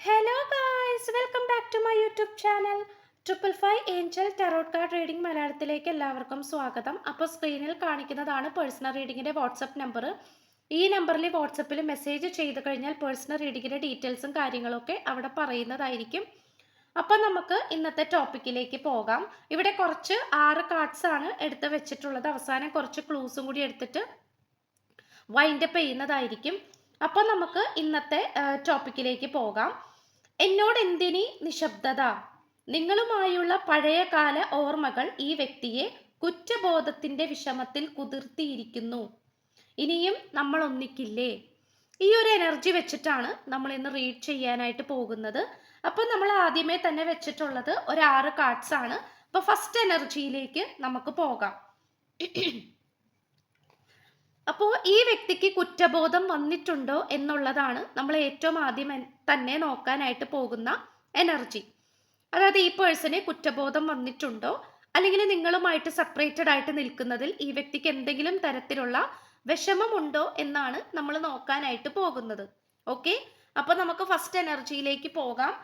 Hello guys welcome back to my YouTube channel triple five angel tarot card reading മലയാളത്തിലേക്ക് എല്ലാവർക്കും സ്വാഗതം. അപ്പോൾ സ്ക്രീനിൽ കാണിക്കുന്നതാണ് പേഴ്സണൽ റീഡിങ്ങിന്റെ വാട്സപ്പ് നമ്പർ ഈ നമ്പറിൽ വാട്സപ്പിൽ മെസ്സേജ് ചെയ്ത് കഴിഞ്ഞാൽ പേഴ്സണൽ റീഡിങ്ങിന്റെ ഡീറ്റെയിൽസും കാര്യങ്ങളൊക്കെ അവിടെ പറയുന്നതായിരിക്കും. അപ്പം നമുക്ക് ഇന്നത്തെ ടോപ്പിക്കിലേക്ക് പോകാം. ഇവിടെ കുറച്ച് ആറ് കാർഡ്സ് ആണ് എടുത്ത് വെച്ചിട്ടുള്ളത്. അവസാനം കുറച്ച് ക്ലൂസും കൂടി എടുത്തിട്ട് വൈൻഡപ്പ് ചെയ്യുന്നതായിരിക്കും. അപ്പോൾ നമുക്ക് ഇന്നത്തെ ടോപ്പിക്കിലേക്ക് പോകാം. എന്നോട് എന്തിനി നിശബ്ദത? നിങ്ങളുമായുള്ള പഴയകാല ഓർമ്മകൾ ഈ വ്യക്തിയെ കുറ്റബോധത്തിന്റെ വിഷമത്തിൽ കുതിർത്തിയിരിക്കുന്നു. ഇനിയും നമ്മൾ ഒന്നിക്കില്ലേ? ഈ ഒരു എനർജി വെച്ചിട്ടാണ് നമ്മൾ ഇന്ന് റീഡ് ചെയ്യാനായിട്ട് പോകുന്നത്. അപ്പോൾ നമ്മൾ ആദ്യമേ തന്നെ വെച്ചിട്ടുള്ളത് ഒരു ആറ് കാർഡ്സ് ആണ്. അപ്പോൾ ഫസ്റ്റ് എനർജിയിലേക്ക് നമുക്ക് പോകാം. അപ്പോൾ ഈ വ്യക്തിക്ക് കുറ്റബോധം വന്നിട്ടുണ്ടോ എന്നുള്ളതാണ് നമ്മൾ ഏറ്റവും ആദ്യം തന്നെ നോക്കാനായിട്ട് പോകുന്ന എനർജി. അതായത് ഈ പേഴ്സണ് കുറ്റബോധം വന്നിട്ടുണ്ടോ? അല്ലെങ്കിൽ നിങ്ങളുമായിട്ട് സെപ്പറേറ്റഡ് ആയിട്ട് നിൽക്കുന്നതിൽ ഈ വ്യക്തിക്ക് എന്തെങ്കിലും തരത്തിലുള്ള വിഷമമുണ്ടോ എന്നാണ് നമ്മൾ നോക്കാനായിട്ട് പോകുന്നത്. ഓക്കെ അപ്പോൾ നമുക്ക് ഫസ്റ്റ് എനർജിയിലേക്ക് പോകാം.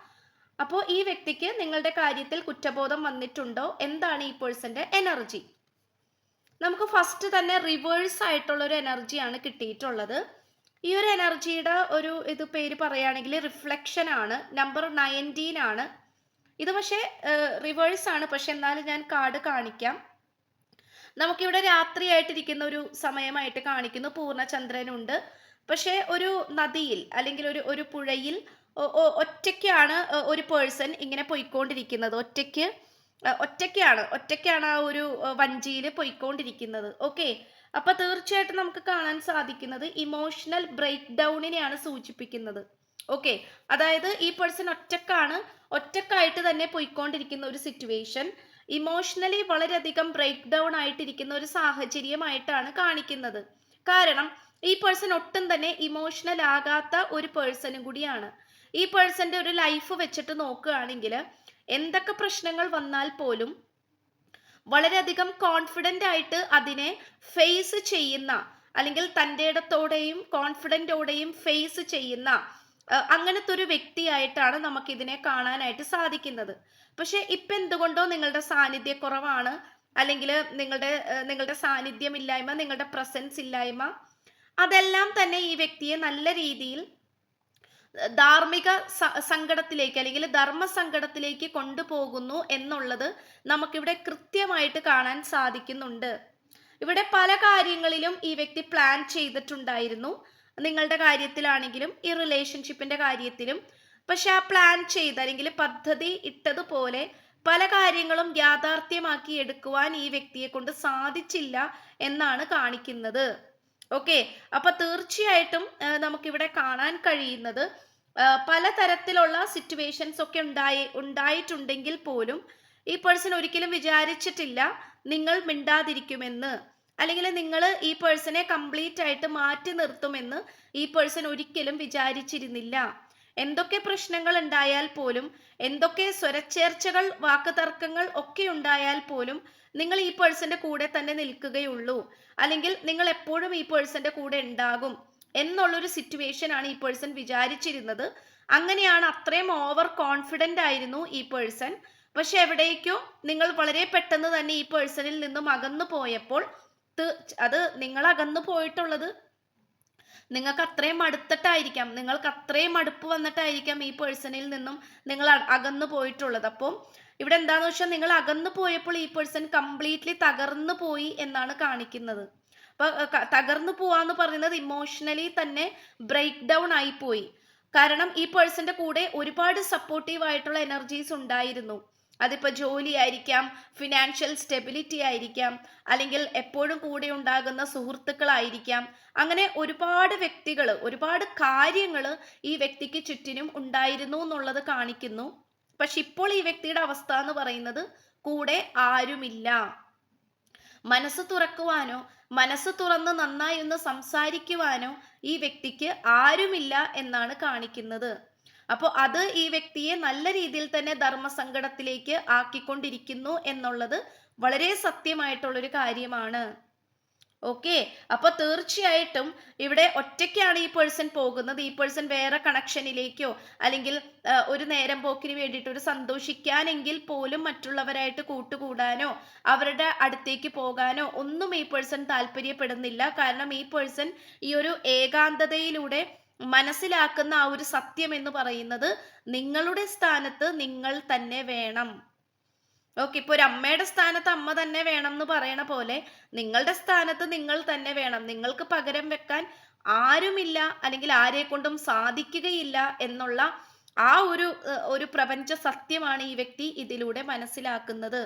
അപ്പോൾ ഈ വ്യക്തിക്ക് നിങ്ങളുടെ കാര്യത്തിൽ കുറ്റബോധം വന്നിട്ടുണ്ടോ? എന്താണ് ഈ പേഴ്സന്റെ എനർജി നമുക്ക് ഫസ്റ്റ് തന്നെ റിവേഴ്സ് ആയിട്ടുള്ള ഒരു എനർജിയാണ് കിട്ടിയിട്ടുള്ളത്. ഈ ഒരു എനർജിയുടെ ഒരു ഇത് പേര് പറയുകയാണെങ്കിൽ റിഫ്ലക്ഷൻ ആണ്. നമ്പർ നയന്റീൻ ആണ്. ഇത് പക്ഷേ റിവേഴ്സ് ആണ്. പക്ഷെ എന്നാലും ഞാൻ കാർഡ് കാണിക്കാം. നമുക്കിവിടെ രാത്രിയായിട്ടിരിക്കുന്ന ഒരു സമയമായിട്ട് കാണിക്കുന്നു. പൂർണചന്ദ്രനുണ്ട്. പക്ഷേ ഒരു നദിയിൽ അല്ലെങ്കിൽ ഒരു ഒരു പുഴയിൽ ഒറ്റയ്ക്കാണ് ഒരു പേഴ്സൺ ഇങ്ങനെ പോയിക്കൊണ്ടിരിക്കുന്നത്. ഒറ്റയ്ക്ക് ഒറ്റയ്ക്കാണ്. ഒറ്റയ്ക്കാണ് ആ ഒരു വഞ്ചിയിൽ പോയിക്കൊണ്ടിരിക്കുന്നത്. ഓക്കെ? അപ്പൊ തീർച്ചയായിട്ടും നമുക്ക് കാണാൻ സാധിക്കുന്നത് ഇമോഷണൽ ബ്രേക്ക് ഡൗണിനെയാണ് സൂചിപ്പിക്കുന്നത്. ഓക്കെ? അതായത് ഈ പേഴ്സൺ ഒറ്റക്കാണ്. ഒറ്റക്കായിട്ട് തന്നെ പോയിക്കൊണ്ടിരിക്കുന്ന ഒരു സിറ്റുവേഷൻ. ഇമോഷണലി വളരെയധികം ബ്രേക്ക് ഡൗൺ ആയിട്ടിരിക്കുന്ന ഒരു സാഹചര്യമായിട്ടാണ് കാണിക്കുന്നത്. കാരണം ഈ പേഴ്സൺ ഒട്ടും തന്നെ ഇമോഷണൽ ആകാത്ത ഒരു പേഴ്സണും കൂടിയാണ്. ഈ പേഴ്സന്റെ ഒരു ലൈഫ് വെച്ചിട്ട് നോക്കുകയാണെങ്കിൽ എന്തൊക്കെ പ്രശ്നങ്ങൾ വന്നാൽ പോലും വളരെയധികം കോൺഫിഡന്റ് ആയിട്ട് അതിനെ ഫേസ് ചെയ്യുന്ന അല്ലെങ്കിൽ തന്റെ ഇടത്തോടെയും കോൺഫിഡന്റോടെയും ഫേസ് ചെയ്യുന്ന അങ്ങനത്തെ ഒരു വ്യക്തിയായിട്ടാണ് നമുക്കിതിനെ കാണാനായിട്ട് സാധിക്കുന്നത്. പക്ഷെ ഇപ്പം എന്തുകൊണ്ടോ നിങ്ങളുടെ സാന്നിധ്യക്കുറവാണ് അല്ലെങ്കിൽ നിങ്ങളുടെ നിങ്ങളുടെ സാന്നിധ്യമില്ലായ്മ നിങ്ങളുടെ പ്രസൻസ് ഇല്ലായ്മ അതെല്ലാം തന്നെ ഈ വ്യക്തിയെ നല്ല രീതിയിൽ ധാർമ്മിക സങ്കടത്തിലേക്ക് അല്ലെങ്കിൽ ധർമ്മസങ്കടത്തിലേക്ക് കൊണ്ടുപോകുന്നു എന്നുള്ളത് നമുക്കിവിടെ കൃത്യമായിട്ട് കാണാൻ സാധിക്കുന്നുണ്ട്. ഇവിടെ പല കാര്യങ്ങളിലും ഈ വ്യക്തി പ്ലാൻ ചെയ്തിട്ടുണ്ടായിരുന്നു. നിങ്ങളുടെ കാര്യത്തിലാണെങ്കിലും ഈ റിലേഷൻഷിപ്പിന്റെ കാര്യത്തിലും. പക്ഷെ ആ പ്ലാൻ ചെയ്ത് അല്ലെങ്കിൽ പദ്ധതി ഇട്ടതുപോലെ പല കാര്യങ്ങളും യാഥാർത്ഥ്യമാക്കി എടുക്കുവാൻ ഈ വ്യക്തിയെ കൊണ്ട് സാധിച്ചില്ല എന്നാണ് കാണിക്കുന്നത്. ഓക്കെ അപ്പൊ തീർച്ചയായിട്ടും നമുക്കിവിടെ കാണാൻ കഴിയുന്നത് പല പലതരത്തിലുള്ള സിറ്റുവേഷൻസ് ഒക്കെ ഉണ്ടായി ഉണ്ടായിട്ടുണ്ടെങ്കിൽ പോലും ഈ പേഴ്സൺ ഒരിക്കലും വിചാരിച്ചിട്ടില്ല നിങ്ങൾ മിണ്ടാതിരിക്കുമെന്ന്. അല്ലെങ്കിൽ നിങ്ങൾ ഈ പേഴ്സണെ കംപ്ലീറ്റ് ആയിട്ട് മാറ്റി നിർത്തുമെന്ന് ഈ പേഴ്സൺ ഒരിക്കലും വിചാരിച്ചിരുന്നില്ല. എന്തൊക്കെ പ്രശ്നങ്ങൾ ഉണ്ടായാൽ പോലും എന്തൊക്കെ സ്വരച്ചേർച്ചകൾ വാക്കുതർക്കങ്ങൾ ഒക്കെ ഉണ്ടായാൽ പോലും നിങ്ങൾ ഈ പേഴ്സന്റെ കൂടെ തന്നെ നിൽക്കുകയുള്ളൂ. അല്ലെങ്കിൽ നിങ്ങൾ എപ്പോഴും ഈ പേഴ്സന്റെ കൂടെ ഉണ്ടാകും എന്നുള്ളൊരു സിറ്റുവേഷൻ ആണ് ഈ പേഴ്സൺ വിചാരിച്ചിരുന്നത്. അങ്ങനെയാണ് അത്രയും ഓവർ കോൺഫിഡന്റ് ആയിരുന്നു ഈ പേഴ്സൺ പക്ഷെ എവിടേക്കോ നിങ്ങൾ വളരെ പെട്ടെന്ന് തന്നെ ഈ പേഴ്സണിൽ നിന്നും അകന്നു പോയപ്പോൾ അത് നിങ്ങൾ അകന്നു പോയിട്ടുള്ളത് നിങ്ങൾക്ക് അത്രയും അടുത്തിട്ടായിരിക്കാം നിങ്ങൾക്ക് അത്രയും അടുപ്പ് വന്നിട്ടായിരിക്കാം ഈ പേഴ്സണിൽ നിന്നും നിങ്ങൾ അകന്നു പോയിട്ടുള്ളത്. അപ്പോൾ ഇവിടെ എന്താണെന്ന് വെച്ചാൽ നിങ്ങൾ അകന്നു പോയപ്പോൾ ഈ പേഴ്സൺ കംപ്ലീറ്റ്ലി തകർന്നു പോയി എന്നാണ് കാണിക്കുന്നത്. അപ്പൊ തകർന്നു പോവാന്ന് പറയുന്നത് ഇമോഷണലി തന്നെ ബ്രേക്ക് ഡൗൺ ആയി പോയി. കാരണം ഈ പേഴ്സന്റെ കൂടെ ഒരുപാട് സപ്പോർട്ടീവ് ആയിട്ടുള്ള എനർജീസ് ഉണ്ടായിരുന്നു. അതിപ്പോൾ ജോലി ആയിരിക്കാം ഫിനാൻഷ്യൽ സ്റ്റെബിലിറ്റി ആയിരിക്കാം അല്ലെങ്കിൽ എപ്പോഴും കൂടെ ഉണ്ടാകുന്ന സുഹൃത്തുക്കളായിരിക്കാം. അങ്ങനെ ഒരുപാട് വ്യക്തികൾ ഒരുപാട് കാര്യങ്ങൾ ഈ വ്യക്തിക്ക് ചുറ്റിനും ഉണ്ടായിരുന്നു എന്നുള്ളത് കാണിക്കുന്നു. പക്ഷെ ഇപ്പോൾ ഈ വ്യക്തിയുടെ അവസ്ഥ എന്ന് പറയുന്നത് കൂടെ ആരുമില്ല. മനസ്സ് തുറക്കുവാനോ മനസ്സ് തുറന്ന് നന്നായി ഒന്ന് സംസാരിക്കുവാനോ ഈ വ്യക്തിക്ക് ആരുമില്ല എന്നാണ് കാണിക്കുന്നത്. അപ്പോൾ അത് ഈ വ്യക്തിയെ നല്ല രീതിയിൽ തന്നെ ധർമ്മസങ്കടത്തിലേക്ക് ആക്കിക്കൊണ്ടിരിക്കുന്നു എന്നുള്ളത് വളരെ സത്യമായിട്ടുള്ളൊരു കാര്യമാണ്. ഓക്കെ അപ്പൊ തീർച്ചയായിട്ടും ഇവിടെ ഒറ്റയ്ക്കാണ് ഈ പേഴ്സൺ പോകുന്നത്. ഈ പേഴ്സൺ വേറെ കണക്ഷനിലേക്കോ അല്ലെങ്കിൽ ഒരു നേരം പോക്കിന് വേണ്ടിയിട്ട് ഒരു സന്തോഷിക്കാനെങ്കിൽ പോലും മറ്റുള്ളവരായിട്ട് കൂട്ടുകൂടാനോ അവരുടെ അടുത്തേക്ക് പോകാനോ ഒന്നും ഈ പേഴ്സൺ താല്പര്യപ്പെടുന്നില്ല. കാരണം ഈ പേഴ്സൺ ഈ ഒരു ഏകാന്തതയിലൂടെ മനസ്സിലാക്കുന്ന ആ ഒരു സത്യം എന്ന് പറയുന്നത് നിങ്ങളുടെ സ്ഥാനത്ത് നിങ്ങൾ തന്നെ വേണം. ഓക്കെ ഇപ്പൊ ഒരു അമ്മയുടെ സ്ഥാനത്ത് അമ്മ തന്നെ വേണം എന്ന് പറയണ പോലെ നിങ്ങളുടെ സ്ഥാനത്ത് നിങ്ങൾ തന്നെ വേണം. നിങ്ങൾക്ക് പകരം വെക്കാൻ ആരുമില്ല അല്ലെങ്കിൽ ആരെ കൊണ്ടും സാധിക്കുകയില്ല എന്നുള്ള ആ ഒരു ഒരു പ്രപഞ്ച സത്യമാണ് ഈ വ്യക്തി ഇതിലൂടെ മനസ്സിലാക്കുന്നത്.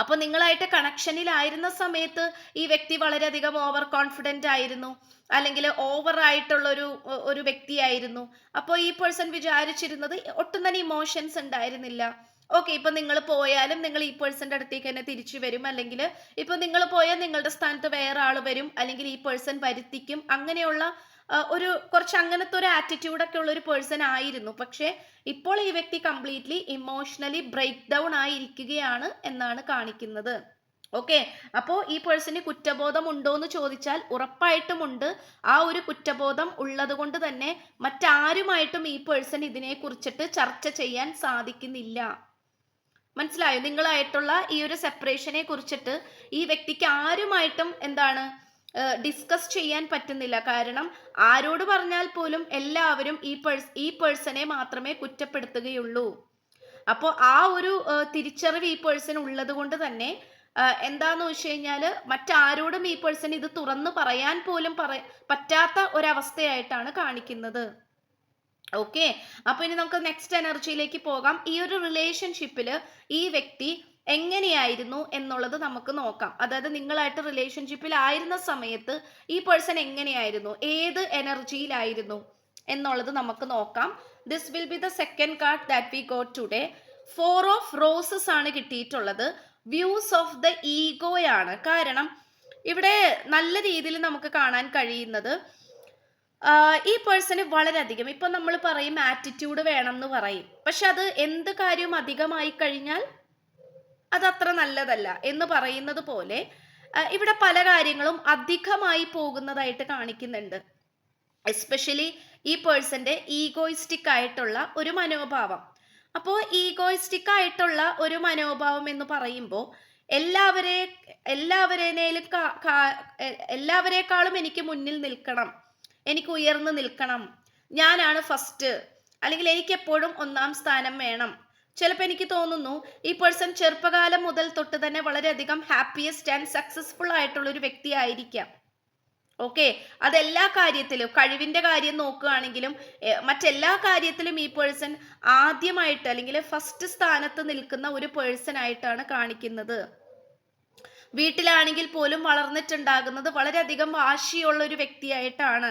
അപ്പൊ നിങ്ങളായിട്ട് കണക്ഷനിലായിരുന്ന സമയത്ത് ഈ വ്യക്തി വളരെയധികം ഓവർ കോൺഫിഡന്റ് ആയിരുന്നു അല്ലെങ്കിൽ ഓവർ ആയിട്ടുള്ള ഒരു ഒരു വ്യക്തിയായിരുന്നു. അപ്പോൾ ഈ പേഴ്സൺ വിചാരിച്ചിരുന്നത് ഒട്ടും തന്നെ ഇമോഷൻസ് ഉണ്ടായിരുന്നില്ല. ഓക്കെ ഇപ്പൊ നിങ്ങൾ പോയാലും നിങ്ങൾ ഈ പേഴ്സന്റെ അടുത്തേക്ക് തന്നെ തിരിച്ചു വരും. അല്ലെങ്കിൽ ഇപ്പൊ നിങ്ങൾ പോയാൽ നിങ്ങളുടെ സ്ഥാനത്ത് വേറെ ആൾ വരും. അല്ലെങ്കിൽ ഈ പേഴ്സൺ വരുത്തിക്കും. അങ്ങനെയുള്ള ഒരു കുറച്ച് അങ്ങനത്തെ ഒരു ആറ്റിറ്റ്യൂഡ് ഒക്കെ ഉള്ള ഒരു പേഴ്സൺ ആയിരുന്നു. പക്ഷേ ഇപ്പോൾ ഈ വ്യക്തി കംപ്ലീറ്റ്ലി ഇമോഷണലി ബ്രേക്ക് ഡൗൺ ആയിരിക്കുകയാണ് എന്നാണ് കാണിക്കുന്നത്. ഓക്കെ അപ്പോൾ ഈ പേഴ്സണ് കുറ്റബോധം ഉണ്ടോ എന്ന് ചോദിച്ചാൽ ഉറപ്പായിട്ടും ഉണ്ട്. ആ ഒരു കുറ്റബോധം ഉള്ളത് കൊണ്ട് തന്നെ മറ്റാരുമായിട്ടും ഈ പേഴ്സൺ ഇതിനെ കുറിച്ചിട്ട് ചർച്ച ചെയ്യാൻ സാധിക്കുന്നില്ല. മനസ്സിലായോ? നിങ്ങളായിട്ടുള്ള ഈ ഒരു സെപ്പറേഷനെ കുറിച്ചിട്ട് ഈ വ്യക്തിക്ക് ആരുമായിട്ടും എന്താണ് ഡിസ്കസ് ചെയ്യാൻ പറ്റുന്നില്ല. കാരണം ആരോട് പറഞ്ഞാൽ പോലും എല്ലാവരും ഈ പേഴ്സ് ഈ പേഴ്സണെ മാത്രമേ കുറ്റപ്പെടുത്തുകയുള്ളൂ. അപ്പോൾ ആ ഒരു തിരിച്ചറിവ് ഈ പേഴ്സൺ ഉള്ളത് കൊണ്ട് തന്നെ എന്താന്ന് വെച്ച് കഴിഞ്ഞാൽ മറ്റാരോടും ഈ പേഴ്സൺ ഇത് തുറന്ന് പറയാൻ പോലും പറ പറ്റാത്ത ഒരവസ്ഥയായിട്ടാണ് കാണിക്കുന്നത്. ഓക്കെ അപ്പൊ ഇനി നമുക്ക് നെക്സ്റ്റ് എനർജിയിലേക്ക് പോകാം. ഈ ഒരു റിലേഷൻഷിപ്പിൽ ഈ വ്യക്തി എങ്ങനെയായിരുന്നു എന്നുള്ളത് നമുക്ക് നോക്കാം. അതായത് നിങ്ങളായിട്ട് റിലേഷൻഷിപ്പിൽ ആയിരുന്ന സമയത്ത് ഈ പേഴ്സൺ എങ്ങനെയായിരുന്നു? ഏത് എനർജിയിലായിരുന്നു എന്നുള്ളത് നമുക്ക് നോക്കാം. This will be the second card that we got today four of roses ആണ് കിട്ടിയിട്ടുള്ളത്. വ്യൂസ് ഓഫ് ദ ഈഗോയാണ് കാരണം ഇവിടെ നല്ല രീതിയിൽ നമുക്ക് കാണാൻ കഴിയുന്നത് ഈ പേഴ്സണ് വളരെയധികം ഇപ്പൊ നമ്മൾ പറയും ആറ്റിറ്റ്യൂഡ് വേണം എന്ന് പറയും. പക്ഷെ അത് എന്ത് കാര്യവും അധികമായി കഴിഞ്ഞാൽ അത് അത്ര നല്ലതല്ല എന്ന് പറയുന്നത് പോലെ ഇവിടെ പല കാര്യങ്ങളും അധികമായി പോകുന്നതായിട്ട് കാണിക്കുന്നുണ്ട്. എസ്പെഷ്യലി ഈ പേഴ്സന്റെ ഈഗോയിസ്റ്റിക് ആയിട്ടുള്ള ഒരു മനോഭാവം. അപ്പോൾ ഈഗോയിസ്റ്റിക് ആയിട്ടുള്ള ഒരു മനോഭാവം എന്ന് പറയുമ്പോൾ എല്ലാവരെ എല്ലാവരേനേലും എല്ലാവരേക്കാളും എനിക്ക് മുന്നിൽ നിൽക്കണം. എനിക്ക് ഉയർന്നു നിൽക്കണം. ഞാനാണ് ഫസ്റ്റ് അല്ലെങ്കിൽ എനിക്ക് എപ്പോഴും ഒന്നാം സ്ഥാനം വേണം. ചിലപ്പോൾ എനിക്ക് തോന്നുന്നു ഈ പേഴ്സൺ ചെറുപ്പകാലം മുതൽ തൊട്ട് തന്നെ വളരെയധികം ഹാപ്പിയസ്റ്റ് ആൻഡ് സക്സസ്ഫുൾ ആയിട്ടുള്ള ഒരു വ്യക്തി ആയിരിക്കാം ഓക്കെ അതെല്ലാ കാര്യത്തിലും കഴിവിന്റെ കാര്യം നോക്കുകയാണെങ്കിലും മറ്റെല്ലാ കാര്യത്തിലും ഈ പേഴ്സൺ ആദ്യമായിട്ട് അല്ലെങ്കിൽ ഫസ്റ്റ് സ്ഥാനത്ത് നിൽക്കുന്ന ഒരു പേഴ്സൺ ആയിട്ടാണ് കാണിക്കുന്നത്. വീട്ടിലാണെങ്കിൽ പോലും വളർന്നിട്ടുണ്ടാകുന്നത് വളരെയധികം വാശിയുള്ള ഒരു വ്യക്തിയായിട്ടാണ്.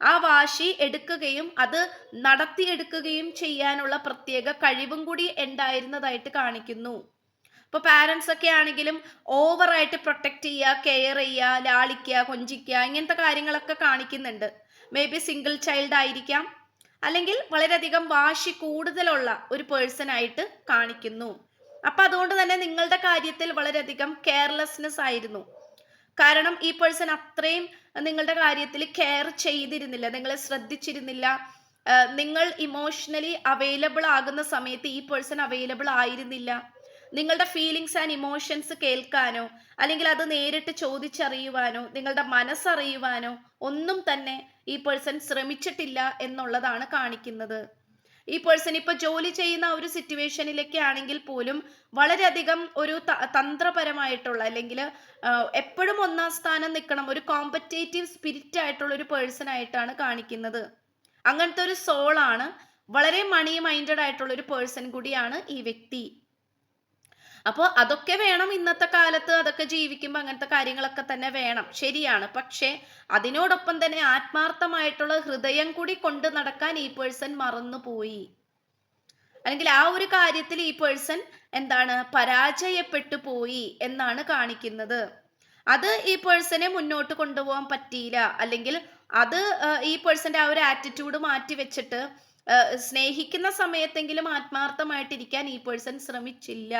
ആ വാശി എടുക്കുകയും അത് നടത്തിയെടുക്കുകയും ചെയ്യാനുള്ള പ്രത്യേക കഴിവും കൂടി ഉണ്ടായിരുന്നതായിട്ട് കാണിക്കുന്നു. ഇപ്പോൾ പാരൻസ് ഒക്കെ ആണെങ്കിലും ഓവറായിട്ട് പ്രൊട്ടക്റ്റ് ചെയ്യുക കെയർ ചെയ്യുക ലാളിക്കുക കൊഞ്ചിക്കുക ഇങ്ങനത്തെ കാര്യങ്ങളൊക്കെ കാണിക്കുന്നുണ്ട്. മേ ബി സിംഗിൾ ചൈൽഡ് ആയിരിക്കാം. അല്ലെങ്കിൽ വളരെയധികം വാശി കൂടുതലുള്ള ഒരു പേഴ്സൺ ആയിട്ട് കാണിക്കുന്നു. അപ്പൊ അതുകൊണ്ട് തന്നെ നിങ്ങളുടെ കാര്യത്തിൽ വളരെയധികം കെയർലെസ്നെസ് ആയിരുന്നു. കാരണം ഈ പേഴ്സൺ അത്രയും നിങ്ങളുടെ കാര്യത്തിൽ കെയർ ചെയ്തിരുന്നില്ല നിങ്ങളെ ശ്രദ്ധിച്ചിരുന്നില്ല. നിങ്ങൾ ഇമോഷണലി അവൈലബിൾ ആകുന്ന സമയത്ത് ഈ പേഴ്സൺ അവൈലബിൾ ആയിരുന്നില്ല. നിങ്ങളുടെ ഫീലിങ്സ് ആൻഡ് ഇമോഷൻസ് കേൾക്കാനോ അല്ലെങ്കിൽ അത് നേരിട്ട് ചോദിച്ചറിയുവാനോ നിങ്ങളുടെ മനസ്സറിയുവാനോ ഒന്നും തന്നെ ഈ പേഴ്സൺ ശ്രമിച്ചിട്ടില്ല എന്നുള്ളതാണ് കാണിക്കുന്നത്. ഈ പേഴ്സൺ ഇപ്പൊ ജോലി ചെയ്യുന്ന ഒരു സിറ്റുവേഷനിലൊക്കെ ആണെങ്കിൽ പോലും വളരെയധികം ഒരു തന്ത്രപരമായിട്ടുള്ള അല്ലെങ്കിൽ എപ്പോഴും ഒന്നാം സ്ഥാനം നിൽക്കണം ഒരു കോമ്പറ്റേറ്റീവ് സ്പിരിറ്റ് ആയിട്ടുള്ള ഒരു പേഴ്സൺ ആയിട്ടാണ് കാണിക്കുന്നത്. അങ്ങനത്തെ ഒരു സോളാണ് വളരെ മണി മൈൻഡഡ് ആയിട്ടുള്ള ഒരു പേഴ്സൺ കൂടിയാണ് ഈ വ്യക്തി. അപ്പോൾ അതൊക്കെ വേണം ഇന്നത്തെ കാലത്ത് അതൊക്കെ ജീവിക്കുമ്പോൾ അങ്ങനത്തെ കാര്യങ്ങളൊക്കെ തന്നെ വേണം. ശരിയാണ്. പക്ഷേ അതിനോടൊപ്പം തന്നെ ആത്മാർത്ഥമായിട്ടുള്ള ഹൃദയം കൂടി കൊണ്ട് നടക്കാൻ ഈ പേഴ്സൺ മറന്നുപോയി. അല്ലെങ്കിൽ ആ ഒരു കാര്യത്തിൽ ഈ പേഴ്സൺ എന്താണ് പരാജയപ്പെട്ടു പോയി എന്നാണ് കാണിക്കുന്നത്. അത് ഈ പേഴ്സണെ മുന്നോട്ട് കൊണ്ടുപോകാൻ പറ്റിയില്ല. അല്ലെങ്കിൽ അത് ഈ പേഴ്സന്റെ ആ ഒരു ആറ്റിറ്റ്യൂഡ് മാറ്റി വെച്ചിട്ട് സ്നേഹിക്കുന്ന സമയത്തെങ്കിലും ആത്മാർത്ഥമായിട്ടിരിക്കാൻ ഈ പേഴ്സൺ ശ്രമിച്ചില്ല.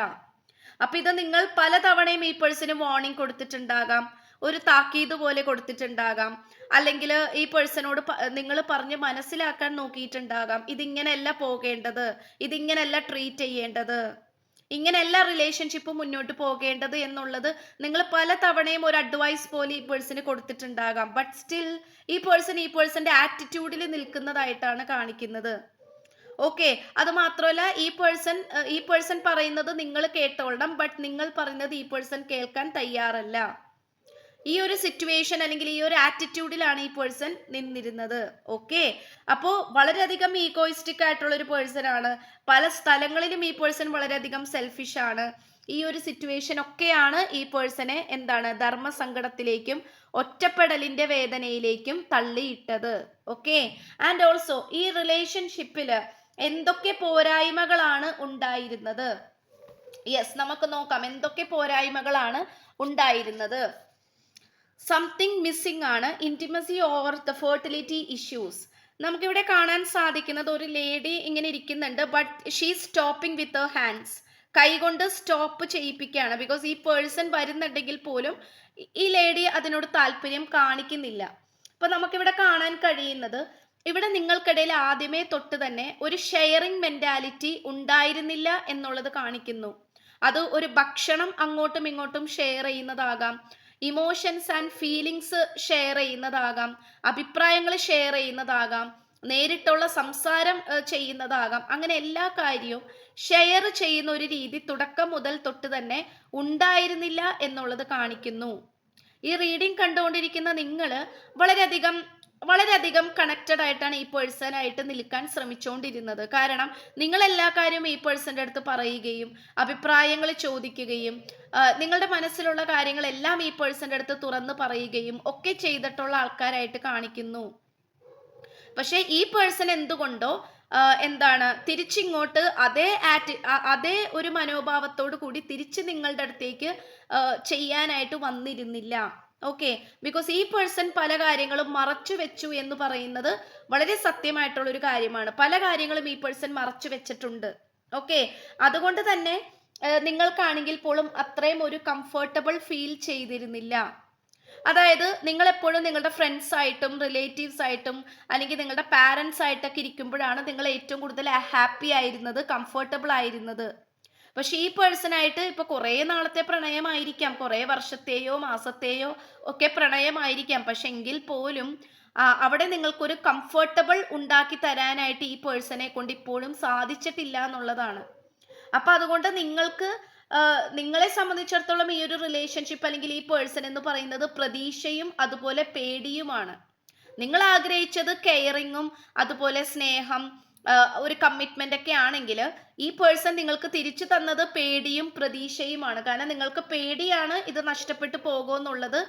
അപ്പൊ ഇത് നിങ്ങൾ പല തവണയും ഈ പേഴ്സന് വാർണിംഗ് കൊടുത്തിട്ടുണ്ടാകാം. ഒരു താക്കീത് പോലെ കൊടുത്തിട്ടുണ്ടാകാം. അല്ലെങ്കിൽ ഈ പേഴ്സണോട് നിങ്ങൾ പറഞ്ഞ് മനസ്സിലാക്കാൻ നോക്കിയിട്ടുണ്ടാകാം. ഇതിങ്ങനെയല്ല പോകേണ്ടത്. ഇതിങ്ങനെയല്ല ട്രീറ്റ് ചെയ്യേണ്ടത്. ഇങ്ങനെയല്ല റിലേഷൻഷിപ്പ് മുന്നോട്ട് പോകേണ്ടത് എന്നുള്ളത് നിങ്ങൾ പല തവണയും ഒരു അഡ്വൈസ് പോലെ ഈ പേഴ്സണ് കൊടുത്തിട്ടുണ്ടാകാം. ബട്ട് സ്റ്റിൽ ഈ പേഴ്സൺ ഈ പേഴ്സന്റെ ആറ്റിറ്റ്യൂഡിൽ നിൽക്കുന്നതായിട്ടാണ് കാണിക്കുന്നത്. ഓക്കെ അത് മാത്രമല്ല ഈ പേഴ്സൺ ഈ പേഴ്സൺ പറയുന്നത് നിങ്ങൾ കേട്ടോളണം ബട്ട് നിങ്ങൾ പറയുന്നത് ഈ പേഴ്സൺ കേൾക്കാൻ തയ്യാറല്ല. ഈ ഒരു സിറ്റുവേഷൻ അല്ലെങ്കിൽ ഈ ഒരു ആറ്റിറ്റ്യൂഡിലാണ് ഈ പേഴ്സൺ നിന്നിരുന്നത്. ഓക്കെ അപ്പോൾ വളരെയധികം ഈഗോയിസ്റ്റിക് ആയിട്ടുള്ള ഒരു പേഴ്സൺ ആണ്. പല സ്ഥലങ്ങളിലും ഈ പേഴ്സൺ വളരെയധികം സെൽഫിഷ് ആണ്. ഈ ഒരു സിറ്റുവേഷൻ ഒക്കെയാണ് ഈ പേഴ്സണെ എന്താണ് ധർമ്മസങ്കടത്തിലേക്കും ഒറ്റപ്പെടലിന്റെ വേദനയിലേക്കും തള്ളിയിട്ടത്. ഓക്കെ ആൻഡ് ഓൾസോ ഈ റിലേഷൻഷിപ്പിൽ എന്തൊക്കെ പോരായ്മകളാണ് ഉണ്ടായിരുന്നത്? യെസ് നമുക്ക് നോക്കാം. എന്തൊക്കെ പോരായ്മകളാണ് ഉണ്ടായിരുന്നത്? സംതിങ് മിസ്സിംഗ് ആണ്. Intimacy over the fertility issues നമുക്കിവിടെ കാണാൻ സാധിക്കുന്നത് ഒരു ലേഡി ഇങ്ങനെ ഇരിക്കുന്നുണ്ട് but she stopping with hands കൈകൊണ്ട് സ്റ്റോപ്പ് ചെയ്യിപ്പിക്കുകയാണ്. ബിക്കോസ് ഈ പേഴ്സൺ വരുന്നുണ്ടെങ്കിൽ പോലും ഈ ലേഡി അതിനോട് താല്പര്യം കാണിക്കുന്നില്ല. അപ്പൊ നമുക്കിവിടെ കാണാൻ കഴിയുന്നത് ഇവിടെ നിങ്ങൾക്കിടയിൽ ആദ്യമേ തൊട്ട് തന്നെ ഒരു ഷെയറിംഗ് മെന്റാലിറ്റി ഉണ്ടായിരുന്നില്ല എന്നുള്ളത് കാണിക്കുന്നു. അത് ഒരു ഭക്ഷണം അങ്ങോട്ടും ഇങ്ങോട്ടും ഷെയർ ചെയ്യുന്നതാകാം. ഇമോഷൻസ് ആൻഡ് ഫീലിങ്സ് ഷെയർ ചെയ്യുന്നതാകാം. അഭിപ്രായങ്ങൾ ഷെയർ ചെയ്യുന്നതാകാം. നേരിട്ടുള്ള സംസാരം ചെയ്യുന്നതാകാം. അങ്ങനെ എല്ലാ കാര്യവും ഷെയർ ചെയ്യുന്ന ഒരു രീതി തുടക്കം മുതൽ തൊട്ട് തന്നെ ഉണ്ടായിരുന്നില്ല എന്നുള്ളത് കാണിക്കുന്നു. ഈ റീഡിംഗ് കണ്ടുകൊണ്ടിരിക്കുന്ന നിങ്ങൾ വളരെയധികം വളരെയധികം കണക്റ്റഡ് ആയിട്ടാണ് ഈ പേഴ്സണായിട്ട് നിൽക്കാൻ ശ്രമിച്ചുകൊണ്ടിരുന്നത് കാരണം നിങ്ങൾ എല്ലാ കാര്യവും ഈ പേഴ്സന്റെ അടുത്ത് പറയുകയും അഭിപ്രായങ്ങൾ ചോദിക്കുകയും നിങ്ങളുടെ മനസ്സിലുള്ള കാര്യങ്ങളെല്ലാം ഈ പേഴ്സന്റെ അടുത്ത് തുറന്ന് പറയുകയും ഒക്കെ ചെയ്തിട്ടുള്ള ആൾക്കാരായിട്ട് കാണിക്കുന്നു. പക്ഷേ ഈ പേഴ്സൺ എന്തുകൊണ്ടോ എന്താണ് തിരിച്ചിങ്ങോട്ട് അതേ ആറ്റി അതേ ഒരു മനോഭാവത്തോടു കൂടി തിരിച്ച് നിങ്ങളുടെ അടുത്തേക്ക് ചെയ്യാനായിട്ട് വന്നിരുന്നില്ല. ഓക്കെ ബിക്കോസ് ഈ പേഴ്സൺ പല കാര്യങ്ങളും മറച്ചു വെച്ചു എന്ന് പറയുന്നത് വളരെ സത്യമായിട്ടുള്ള ഒരു കാര്യമാണ്. പല കാര്യങ്ങളും ഈ പേഴ്സൺ മറച്ചു വെച്ചിട്ടുണ്ട്. ഓക്കെ അതുകൊണ്ട് തന്നെ നിങ്ങൾക്കാണെങ്കിൽ പോലും അത്രയും ഒരു കംഫർട്ടബിൾ ഫീൽ ചെയ്തിരുന്നില്ല. അതായത് നിങ്ങൾ എപ്പോഴും നിങ്ങളുടെ ഫ്രണ്ട്സ് ആയിട്ടും റിലേറ്റീവ്സ് ആയിട്ടും അല്ലെങ്കിൽ നിങ്ങളുടെ പാരൻസ് ആയിട്ടൊക്കെ ഇരിക്കുമ്പോഴാണ് നിങ്ങൾ ഏറ്റവും കൂടുതൽ ഹാപ്പി ആയിരുന്നത് കംഫർട്ടബിൾ ആയിരുന്നത്. പക്ഷെ ഈ പേഴ്സണായിട്ട് ഇപ്പൊ കുറേ നാളത്തെ പ്രണയമായിരിക്കാം കുറേ വർഷത്തെയോ മാസത്തെയോ ഒക്കെ പ്രണയമായിരിക്കാം. പക്ഷെ എങ്കിൽ പോലും അവിടെ നിങ്ങൾക്കൊരു കംഫർട്ടബിൾ ഉണ്ടാക്കി തരാനായിട്ട് ഈ പേഴ്സണെ കൊണ്ട് ഇപ്പോഴും സാധിച്ചിട്ടില്ല എന്നുള്ളതാണ്. അപ്പൊ അതുകൊണ്ട് നിങ്ങൾക്ക് നിങ്ങളെ സംബന്ധിച്ചിടത്തോളം ഈ ഒരു റിലേഷൻഷിപ്പ് അല്ലെങ്കിൽ ഈ പേഴ്സൺ എന്ന് പറയുന്നത് പ്രതീക്ഷയും അതുപോലെ പേടിയുമാണ്. നിങ്ങൾ ആഗ്രഹിച്ചത് കെയറിങ്ങും അതുപോലെ സ്നേഹം ഒരു കമ്മിറ്റ്മെന്റ് ഒക്കെ ആണെങ്കിൽ ഈ പേഴ്സൺ നിങ്ങൾക്ക് തിരിച്ചു തന്നത് പേടിയും പ്രതീക്ഷയുമാണ്. കാരണം നിങ്ങൾക്ക് പേടിയാണ് ഇത് നഷ്ടപ്പെട്ടു പോകുമെന്നുള്ളത്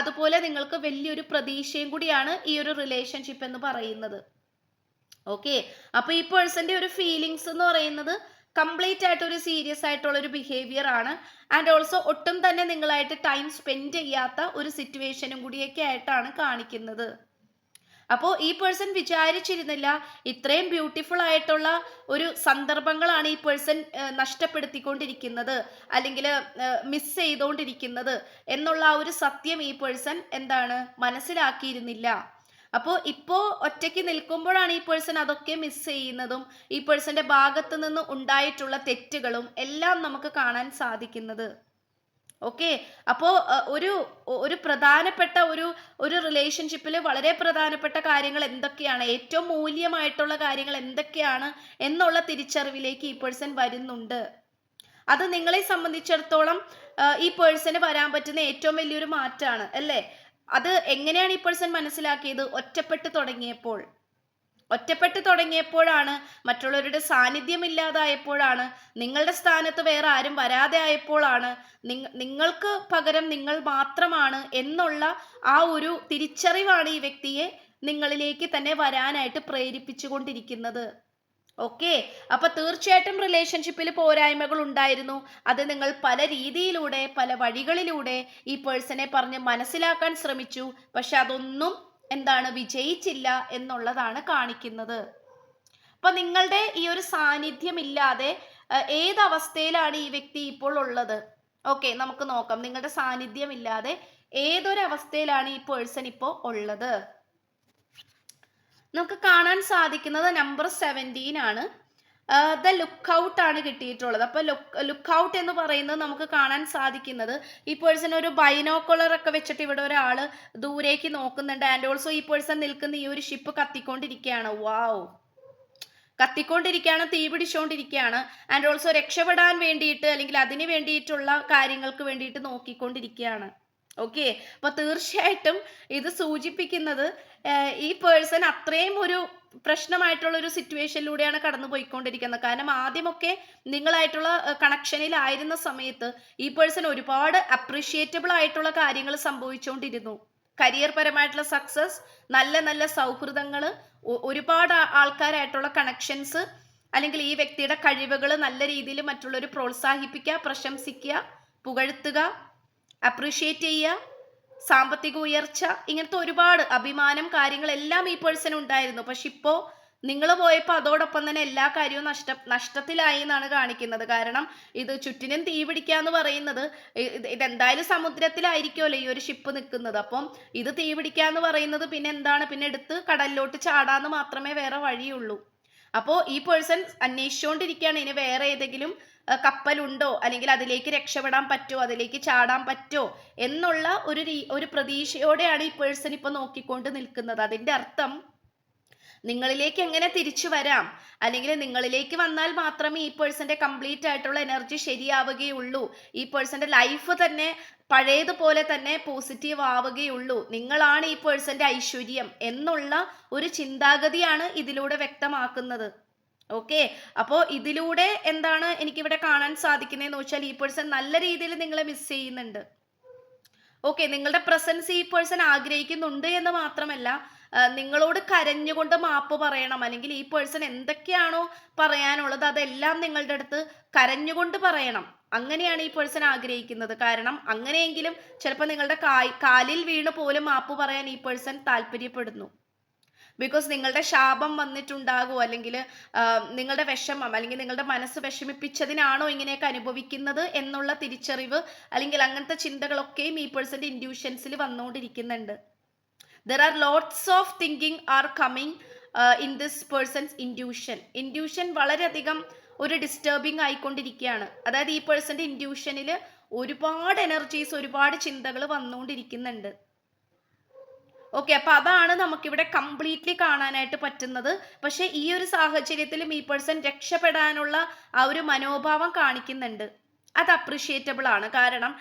അതുപോലെ നിങ്ങൾക്ക് വലിയൊരു പ്രതീക്ഷയും കൂടിയാണ് ഈ ഒരു റിലേഷൻഷിപ്പ് എന്ന് പറയുന്നത്. ഓക്കെ അപ്പൊ ഈ പേഴ്സന്റെ ഒരു ഫീലിങ്സ് എന്ന് പറയുന്നത് കംപ്ലീറ്റ് ആയിട്ട് ഒരു സീരിയസ് ആയിട്ടുള്ള ഒരു ബിഹേവിയർ ആണ്. ആൻഡ് ഓൾസോ ഒട്ടും തന്നെ നിങ്ങളായിട്ട് ടൈം സ്പെൻഡ് ചെയ്യാത്ത ഒരു സിറ്റുവേഷനും കൂടിയൊക്കെ ആയിട്ടാണ് കാണിക്കുന്നത്. അപ്പോൾ ഈ പേഴ്സൺ വിചാരിച്ചിരുന്നില്ല ഇത്രയും ബ്യൂട്ടിഫുൾ ആയിട്ടുള്ള ഒരു സന്ദർഭങ്ങളാണ് ഈ പേഴ്സൺ നഷ്ടപ്പെടുത്തിക്കൊണ്ടിരിക്കുന്നത് അല്ലെങ്കിൽ മിസ് ചെയ്തുകൊണ്ടിരിക്കുന്നത് എന്നുള്ള ആ ഒരു സത്യം ഈ പേഴ്സൺ എന്താണ് മനസ്സിലാക്കിയിരുന്നില്ല. അപ്പോൾ ഇപ്പോൾ ഒറ്റയ്ക്ക് നിൽക്കുമ്പോഴാണ് ഈ പേഴ്സൺ അതൊക്കെ മിസ് ചെയ്യുന്നതും ഈ പേഴ്സന്റെ ഭാഗത്ത് നിന്ന് ഉണ്ടായിട്ടുള്ള തെറ്റുകളും എല്ലാം നമുക്ക് കാണാൻ സാധിക്കുന്നത്. ഓക്കെ? അപ്പോ ഒരു ഒരു പ്രധാനപ്പെട്ട ഒരു ഒരു റിലേഷൻഷിപ്പിൽ വളരെ പ്രധാനപ്പെട്ട കാര്യങ്ങൾ എന്തൊക്കെയാണ്? ഏറ്റവും മൂല്യമായിട്ടുള്ള കാര്യങ്ങൾ എന്തൊക്കെയാണ്? എന്നുള്ള തിരിച്ചറിവിലേക്ക് ഈ പേഴ്സൺ വരുന്നുണ്ട്. അത് നിങ്ങളെ സംബന്ധിച്ചിടത്തോളം ഈ പേഴ്സന് വരാൻ പറ്റുന്ന ഏറ്റവും വലിയൊരു മാറ്റമാണ് അല്ലേ? അത് എങ്ങനെയാണ് ഈ പേഴ്സൺ മനസ്സിലാക്കിയത്? ഒറ്റപ്പെട്ട് തുടങ്ങിയപ്പോൾ. ഒറ്റപ്പെട്ട് തുടങ്ങിയപ്പോഴാണ് മറ്റുള്ളവരുടെ സാന്നിധ്യം ഇല്ലാതായപ്പോഴാണ് നിങ്ങളുടെ സ്ഥാനത്ത് വേറെ ആരും വരാതെ ആയപ്പോഴാണ് നിങ്ങൾക്ക് പകരം നിങ്ങൾ മാത്രമാണ് എന്നുള്ള ആ ഒരു തിരിച്ചറിവാണ് ഈ വ്യക്തിയെ നിങ്ങളിലേക്ക് തന്നെ വരാനായിട്ട് പ്രേരിപ്പിച്ചുകൊണ്ടിരിക്കുന്നത്. ഓക്കെ? അപ്പൊ തീർച്ചയായിട്ടും റിലേഷൻഷിപ്പിൽ പോരായ്മകൾ ഉണ്ടായിരുന്നു. അത് നിങ്ങൾ പല രീതിയിലൂടെ പല വഴികളിലൂടെ ഈ പേഴ്സണെ പറഞ്ഞ് മനസ്സിലാക്കാൻ ശ്രമിച്ചു. പക്ഷെ അതൊന്നും എന്താണ് വിജയിച്ചില്ല എന്നുള്ളതാണ് കാണിക്കുന്നത്. അപ്പൊ നിങ്ങളുടെ ഈ ഒരു സാന്നിധ്യം ഇല്ലാതെ ഏത് അവസ്ഥയിലാണ് ഈ വ്യക്തി ഇപ്പോൾ ഉള്ളത്? ഓക്കെ നമുക്ക് നോക്കാം. നിങ്ങളുടെ സാന്നിധ്യം ഇല്ലാതെ ഏതൊരവസ്ഥയിലാണ് ഈ പേഴ്സൺ ഇപ്പോൾ ഉള്ളത്? നമുക്ക് കാണാൻ സാധിക്കുന്നത് നമ്പർ സെവന്റീൻ ആണ്. ദ ലുക്ക് ഔട്ട് ആണ് കിട്ടിയിട്ടുള്ളത്. അപ്പൊ ലുക്ക് ഔട്ട് എന്ന് പറയുന്നത് നമുക്ക് കാണാൻ സാധിക്കുന്നത് ഈ പേഴ്സൺ ഒരു ബൈനോക്കുലർ ഒക്കെ വെച്ചിട്ട് ഇവിടെ ഒരാൾ ദൂരേക്ക് നോക്കുന്നുണ്ട്. ആൻഡ് ഓൾസോ ഈ പേഴ്സൺ നിൽക്കുന്ന ഈ ഒരു ഷിപ്പ് കത്തിക്കൊണ്ടിരിക്കുകയാണ്. വാവ് കത്തിക്കൊണ്ടിരിക്കുകയാണ് തീ പിടിച്ചുകൊണ്ടിരിക്കുകയാണ് ആൻഡ് ഓൾസോ രക്ഷപ്പെടാൻ വേണ്ടിയിട്ട് അല്ലെങ്കിൽ അതിന് വേണ്ടിയിട്ടുള്ള കാര്യങ്ങൾക്ക് വേണ്ടിയിട്ട് നോക്കിക്കൊണ്ടിരിക്കുകയാണ്. ഓക്കെ അപ്പൊ തീർച്ചയായിട്ടും ഇത് സൂചിപ്പിക്കുന്നത് ഈ പേഴ്സൺ അത്രയും ഒരു പ്രശ്നമായിട്ടുള്ള ഒരു സിറ്റുവേഷനിലൂടെയാണ് കടന്നു പോയിക്കൊണ്ടിരിക്കുന്നത് കാരണം ആദ്യമൊക്കെ നിങ്ങളായിട്ടുള്ള കണക്ഷനിലായിരുന്ന സമയത്ത് ഈ പേഴ്സൺ ഒരുപാട് അപ്രീഷിയേറ്റബിൾ ആയിട്ടുള്ള കാര്യങ്ങൾ സംഭവിച്ചുകൊണ്ടിരുന്നു കരിയർ പരമായിട്ടുള്ള സക്സസ് നല്ല നല്ല സൗഹൃദങ്ങൾ ഒരുപാട് ആൾക്കാരായിട്ടുള്ള കണക്ഷൻസ് അല്ലെങ്കിൽ ഈ വ്യക്തിയുടെ കഴിവുകൾ നല്ല രീതിയിൽ മറ്റുള്ളവർ പ്രോത്സാഹിപ്പിക്കുക പ്രശംസിക്കുക പുകഴ്ത്തുക അപ്രീഷിയേറ്റ് ചെയ്യുക. സാമ്പത്തിക ഉയർച്ച ഇങ്ങനത്തെ ഒരുപാട് അഭിമാനം കാര്യങ്ങളെല്ലാം ഈ പേഴ്സൺ ഉണ്ടായിരുന്നു. പക്ഷെ ഇപ്പോൾ നിങ്ങൾ പോയപ്പോൾ അതോടൊപ്പം തന്നെ എല്ലാ കാര്യവും നഷ്ട നഷ്ടത്തിലായി എന്നാണ് കാണിക്കുന്നത്. കാരണം ഇത് ചുറ്റിനും തീ പിടിക്കുക എന്ന് പറയുന്നത് ഇതെന്തായാലും സമുദ്രത്തിലായിരിക്കുമല്ലോ ഈ ഒരു ഷിപ്പ് നിൽക്കുന്നത്. അപ്പം ഇത് തീ പിടിക്കുക എന്ന് പറയുന്നത് പിന്നെ എന്താണ്? പിന്നെ എടുത്ത് കടലിലോട്ട് ചാടാന്ന് മാത്രമേ വേറെ വഴിയുള്ളൂ. അപ്പോൾ ഈ പേഴ്സൺ അന്വേഷിച്ചുകൊണ്ടിരിക്കുകയാണ് ഇനി വേറെ ഏതെങ്കിലും കപ്പലുണ്ടോ? അല്ലെങ്കിൽ അതിലേക്ക് രക്ഷപ്പെടാൻ പറ്റുമോ അതിലേക്ക് ചാടാൻ പറ്റുമോ എന്നുള്ള ഒരു ഒരു പ്രതീക്ഷയോടെയാണ് ഈ പേഴ്സൺ ഇപ്പൊ നോക്കിക്കൊണ്ട് നിൽക്കുന്നത്. അതിന്റെ അർത്ഥം നിങ്ങളിലേക്ക് എങ്ങനെ തിരിച്ചു വരാം? അല്ലെങ്കിൽ നിങ്ങളിലേക്ക് വന്നാൽ മാത്രമേ ഈ പേഴ്സന്റെ കംപ്ലീറ്റ് ആയിട്ടുള്ള എനർജി ശരിയാവുകയുള്ളൂ. ഈ പേഴ്സന്റെ ലൈഫ് തന്നെ പഴയതുപോലെ തന്നെ പോസിറ്റീവ് ആവുകയുള്ളൂ. നിങ്ങളാണ് ഈ പേഴ്സന്റെ ഐശ്വര്യം എന്നുള്ള ഒരു ചിന്താഗതിയാണ് ഇതിലൂടെ വ്യക്തമാക്കുന്നത്. ഓക്കെ അപ്പോൾ ഇതിലൂടെ എന്താണ് എനിക്കിവിടെ കാണാൻ സാധിക്കുന്നതെന്ന് വെച്ചാൽ ഈ പേഴ്സൺ നല്ല രീതിയിൽ നിങ്ങളെ മിസ് ചെയ്യുന്നുണ്ട്. ഓക്കെ നിങ്ങളുടെ പ്രസൻസ് ഈ പേഴ്സൺ ആഗ്രഹിക്കുന്നുണ്ട് എന്ന് മാത്രമല്ല നിങ്ങളോട് കരഞ്ഞുകൊണ്ട് മാപ്പ് പറയണം. അല്ലെങ്കിൽ ഈ പേഴ്സൺ എന്തൊക്കെയാണോ പറയാനുള്ളത് അതെല്ലാം നിങ്ങളുടെ അടുത്ത് കരഞ്ഞുകൊണ്ട് പറയണം. അങ്ങനെയാണ് ഈ പേഴ്സൺ ആഗ്രഹിക്കുന്നത്. കാരണം അങ്ങനെയെങ്കിലും ചിലപ്പോൾ നിങ്ങളുടെ കാലിൽ വീണ് പോലും മാപ്പ് പറയാൻ ഈ പേഴ്സൺ താല്പര്യപ്പെടുന്നു. ബിക്കോസ് നിങ്ങളുടെ ശാപം വന്നിട്ടുണ്ടാകുമോ അല്ലെങ്കിൽ നിങ്ങളുടെ വിഷമം അല്ലെങ്കിൽ നിങ്ങളുടെ മനസ്സ് വിഷമിപ്പിച്ചതിനാണോ ഇങ്ങനെയൊക്കെ അനുഭവിക്കുന്നത് എന്നുള്ള തിരിച്ചറിവ് അല്ലെങ്കിൽ അങ്ങനത്തെ ചിന്തകളൊക്കെയും ഈ പേഴ്സന്റെ ഇൻഡ്യൂഷൻസിൽ വന്നുകൊണ്ടിരിക്കുന്നുണ്ട്. There are lots of thinking are coming in this person's intuition intuition വളരെയധികം ഒരു ഡിസ്റ്റർബിങ് ആയിക്കൊണ്ടിരിക്കുകയാണ്. അതായത് ഈ പേഴ്സന്റെ ഇൻഡ്യൂഷനിൽ ഒരുപാട് എനർജീസ് ഒരുപാട് ചിന്തകൾ വന്നുകൊണ്ടിരിക്കുന്നുണ്ട്. ഓക്കെ അപ്പൊ അതാണ് നമുക്കിവിടെ കംപ്ലീറ്റ്ലി കാണാനായിട്ട് പറ്റുന്നത്. പക്ഷെ ഈ ഒരു സാഹചര്യത്തിലും ഈ പേഴ്സൺ രക്ഷപ്പെടാനുള്ള ആ ഒരു മനോഭാവം കാണിക്കുന്നുണ്ട്. അത് അപ്രിഷിയേറ്റബിൾ ആണ്. കാരണം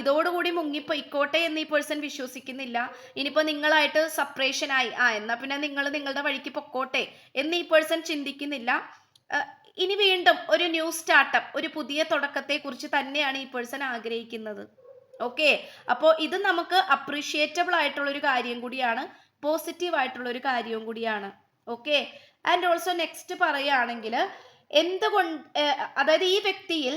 ഇതോടുകൂടി മുങ്ങിപ്പോയിക്കോട്ടെ എന്ന് ഈ പേഴ്സൺ വിശ്വസിക്കുന്നില്ല. ഇനിയിപ്പോൾ നിങ്ങളായിട്ട് സെപ്പറേഷൻ ആയി. ആ എന്നാൽ പിന്നെ നിങ്ങൾ നിങ്ങളുടെ വഴിക്ക് പൊക്കോട്ടെ എന്ന് ഈ പേഴ്സൺ ചിന്തിക്കുന്നില്ല. ഇനി വീണ്ടും ഒരു ന്യൂ സ്റ്റാർട്ടപ്പ് ഒരു പുതിയ തുടക്കത്തെ കുറിച്ച് തന്നെയാണ് ഈ പേഴ്സൺ ആഗ്രഹിക്കുന്നത്. ഓക്കെ അപ്പോൾ ഇത് നമുക്ക് അപ്രീഷിയേറ്റബിൾ ആയിട്ടുള്ള ഒരു കാര്യം കൂടിയാണ് പോസിറ്റീവ് ആയിട്ടുള്ള ഒരു കാര്യവും കൂടിയാണ്. ഓക്കെ ആൻഡ് ഓൾസോ നെക്സ്റ്റ് പറയുകയാണെങ്കിൽ എന്തുകൊണ്ട് അതായത് ഈ വ്യക്തിയിൽ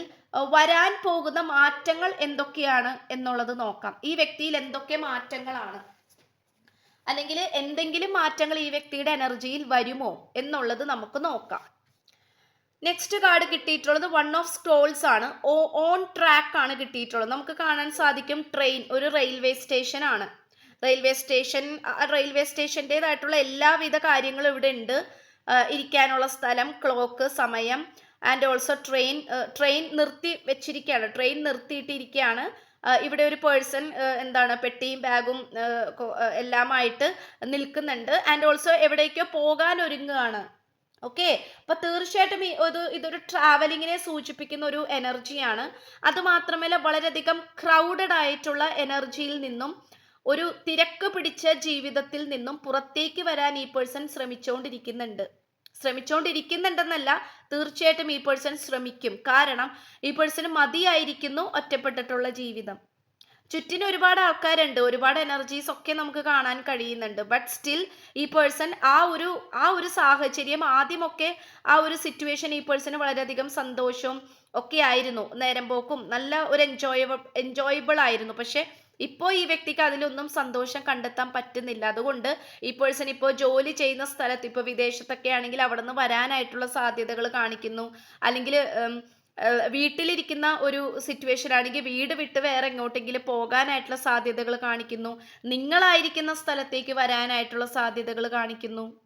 വരാൻ പോകുന്ന മാറ്റങ്ങൾ എന്തൊക്കെയാണ് എന്നുള്ളത് നോക്കാം. ഈ വ്യക്തിയിൽ എന്തൊക്കെ മാറ്റങ്ങളാണ്? അല്ലെങ്കിൽ എന്തെങ്കിലും മാറ്റങ്ങൾ ഈ വ്യക്തിയുടെ എനർജിയിൽ വരുമോ എന്നുള്ളത് നമുക്ക് നോക്കാം. നെക്സ്റ്റ് കാർഡ് കിട്ടിയിട്ടുള്ളത് വൺ ഓഫ് സ്ക്രോൾസ് ആണ്. ഓൺ ട്രാക്ക് ആണ് കിട്ടിയിട്ടുള്ളത്. നമുക്ക് കാണാൻ സാധിക്കും ട്രെയിൻ ഒരു റെയിൽവേ സ്റ്റേഷൻ ആണ്. റെയിൽവേ സ്റ്റേഷൻ റെയിൽവേ സ്റ്റേഷന്റെതായിട്ടുള്ള എല്ലാവിധ കാര്യങ്ങളും ഇവിടെ ഉണ്ട്. ഇരിക്കാനുള്ള സ്ഥലം ക്ലോക്ക് സമയം ആൻഡ് ഓൾസോ ട്രെയിൻ ട്രെയിൻ നിർത്തി വെച്ചിരിക്കുകയാണ്. ട്രെയിൻ നിർത്തിയിട്ടിരിക്കുകയാണ്. ഇവിടെ ഒരു പേഴ്സൺ എന്താണ് പെട്ടിയും ബാഗും എല്ലാമായിട്ട് നിൽക്കുന്നുണ്ട്. ആൻഡ് ഓൾസോ എവിടേക്കോ പോകാൻ ഒരുങ്ങുകയാണ് ഓക്കെ അപ്പൊ തീർച്ചയായിട്ടും ഒരു ഇതൊരു ട്രാവലിങ്ങിനെ സൂചിപ്പിക്കുന്ന ഒരു എനർജിയാണ് അത് മാത്രമല്ല വളരെയധികം ക്രൗഡഡ് ആയിട്ടുള്ള എനർജിയിൽ നിന്നും ഒരു തിരക്ക് പിടിച്ച ജീവിതത്തിൽ നിന്നും പുറത്തേക്ക് വരാൻ ഈ പേഴ്സൺ ശ്രമിച്ചുകൊണ്ടിരിക്കുന്നുണ്ട് ശ്രമിച്ചുകൊണ്ടിരിക്കുന്നുണ്ടെന്നല്ല തീർച്ചയായിട്ടും ഈ പേഴ്സൺ ശ്രമിക്കും. കാരണം ഈ പേഴ്സൺ മതിയായിരിക്കുന്നു ഒറ്റപ്പെട്ടിട്ടുള്ള ജീവിതം. ചുറ്റിനും ഒരുപാട് ആൾക്കാരുണ്ട് ഒരുപാട് എനർജീസ് ഒക്കെ നമുക്ക് കാണാൻ കഴിയുന്നുണ്ട്. ബട്ട് സ്റ്റിൽ ഈ പേഴ്സൺ ആ ഒരു ആ ഒരു സാഹചര്യം ആദ്യമൊക്കെ ആ ഒരു സിറ്റുവേഷൻ ഈ പേഴ്സണ് വളരെയധികം സന്തോഷവും ഒക്കെ ആയിരുന്നു. നേരം പോക്കും നല്ല ഒരു എൻജോയബിൾ എൻജോയബിൾ ആയിരുന്നു. പക്ഷേ ഇപ്പോൾ ഈ വ്യക്തിക്ക് അതിലൊന്നും സന്തോഷം കണ്ടെത്താൻ പറ്റുന്നില്ല. അതുകൊണ്ട് ഈ പേഴ്സൺ ഇപ്പോൾ ജോലി ചെയ്യുന്ന സ്ഥലത്ത് ഇപ്പോൾ വിദേശത്തൊക്കെ ആണെങ്കിൽ അവിടെ നിന്ന് വരാനായിട്ടുള്ള സാധ്യതകൾ കാണിക്കുന്നു. അല്ലെങ്കിൽ വീട്ടിലിരിക്കുന്ന ഒരു സിറ്റുവേഷൻ ആണെങ്കിൽ വീട് വിട്ട് വേറെ എങ്ങോട്ടെങ്കിലും പോകാനായിട്ടുള്ള സാധ്യതകൾ കാണിക്കുന്നു. നിങ്ങളായിരിക്കുന്ന സ്ഥലത്തേക്ക് വരാനായിട്ടുള്ള സാധ്യതകൾ കാണിക്കുന്നു.